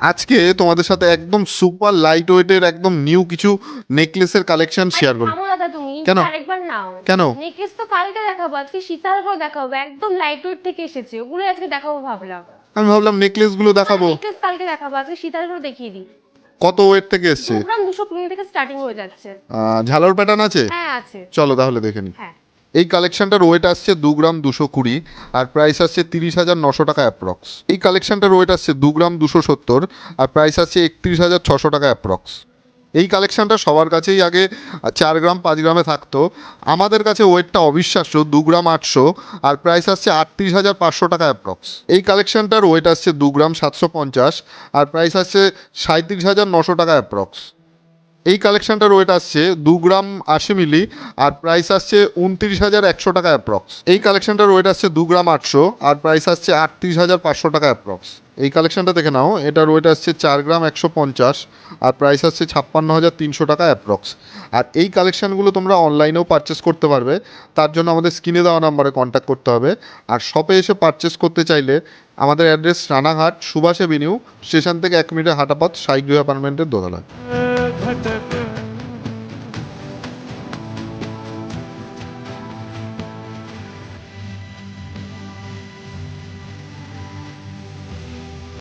আজকে তোমাদের সাথে একদম সুপার লাইট ওয়েটের একদম নিউ কিছু নেকলেসের কালেকশন শেয়ার করব। কেন? আরেকবার নাও। কেন? নেকলেস তো কালকে দেখাবো আজকে সীতারও দেখাবো একদম লাইট ওয়েট থেকে এসেছে ওগুলো আজকে দেখাবো ভাবলাম। আমি ভাবলাম নেকলেসগুলো দেখাবো। নেকলেস কালকে দেখাবো আজকে সীতারও দেখিয়ে দিই। কত ওয়েট থেকে এসেছে? প্রোগ্রাম দুশো কুড়ি থেকে স্টার্টিং হয়ে যাচ্ছে। ঝালর প্যাটার্ন আছে? হ্যাঁ আছে। চলো তাহলে দেখে নি। হ্যাঁ। এই কালেকশনটার ওয়েট আসছে দু গ্রাম দুশো কুড়ি, আর প্রাইস আসছে তিরিশ হাজার নশো টাকা অ্যাপ্রক্স এই কালেকশনটার ওয়েট আসছে দু গ্রাম দুশো সত্তর, আর প্রাইস আসছে একত্রিশ হাজার ছশো টাকা অ্যাপ্রক্স এই কালেকশনটা সবার কাছেই আগে চার গ্রাম, পাঁচ গ্রামে থাকতো। আমাদের কাছে ওয়েটটা অবিশ্বাস্য, দু গ্রাম আটশো, আর প্রাইস আসছে আটত্রিশ হাজার পাঁচশো টাকা অ্যাপ্রক্স এই কালেকশনটার ওয়েট আসছে দু গ্রাম সাতশো পঞ্চাশ, আর প্রাইস আসছে সাঁত্রিশ হাজার নশো টাকা অ্যাপ্রক্স এই কালেকশনটার ওয়েট আসছে দু গ্রাম আশি মিলি আর প্রাইস আসছে উনত্রিশ হাজার একশো টাকা অ্যাপ্রক্স এই কালেকশনটার ওয়েট আসছে দু গ্রাম আটশো আর প্রাইস আসছে আটত্রিশ হাজার পাঁচশো টাকা অ্যাপ্রক্স এই কালেকশনটা দেখে নাও, এটার ওয়েট আসছে চার গ্রাম একশো পঞ্চাশ আর প্রাইস আসছে ছাপ্পান্ন হাজার তিনশো টাকা অ্যাপ্রক্স আর এই কালেকশনগুলো তোমরা অনলাইনেও পারচেস করতে পারবে, তার জন্য আমাদের স্ক্রিনে দেওয়া নাম্বারে কন্ট্যাক্ট করতে হবে। আর শপে এসে পারচেস করতে চাইলে আমাদের address Ranaghat Subhash avenue station থেকে এক মিনিটের হাঁটাপথ, সাইগ্রী অ্যাপার্টমেন্টের দোতলায়। भटक